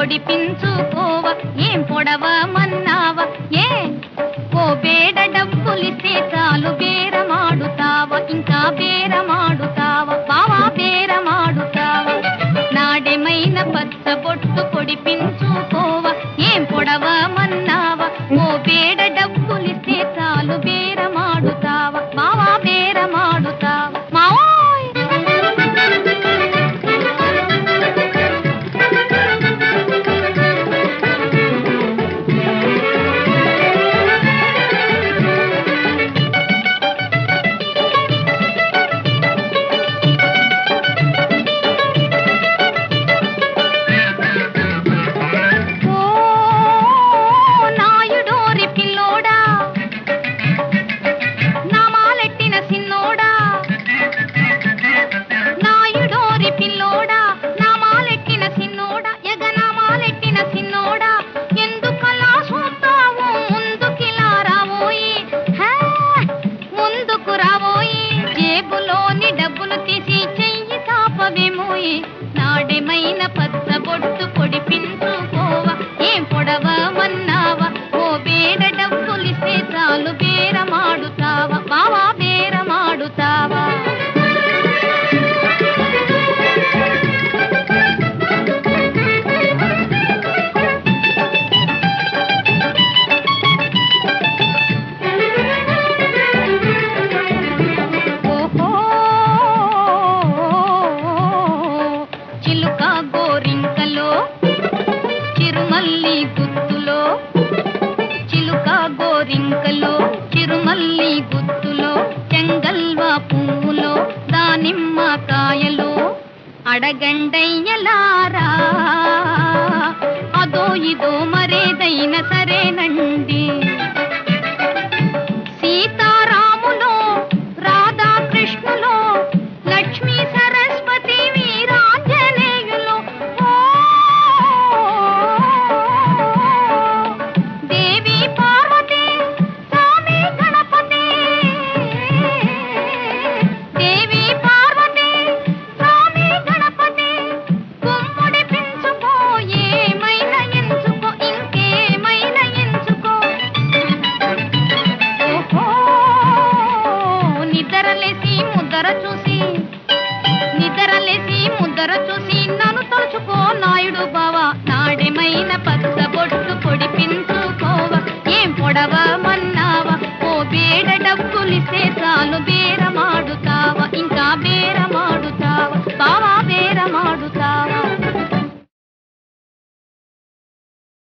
పొడిపించుకోవ ఏం పొడవమన్నావ? ఏ? ఓ బేడ డబ్బులిస్తే చాలు బేరమాడుతావ ఇంకా బేరమాడుతావ? బావా బేరమాడుతావ? నాడెమైన పచ్చ బొట్టు పొడిపించుకోవ ఏం పొడవమన్నా ఏమైనా పచ్చ బొట్టు పొడిపించుకోవ ఏం పొడవమన్నావా ఓ బేడ డబ్బులిస్తే చాలు బేరమాడుతావా అడగండయ్యలారా? అదో ఇదో మరేదైన సరే ముద్దరలేసి ముద్దర చూసి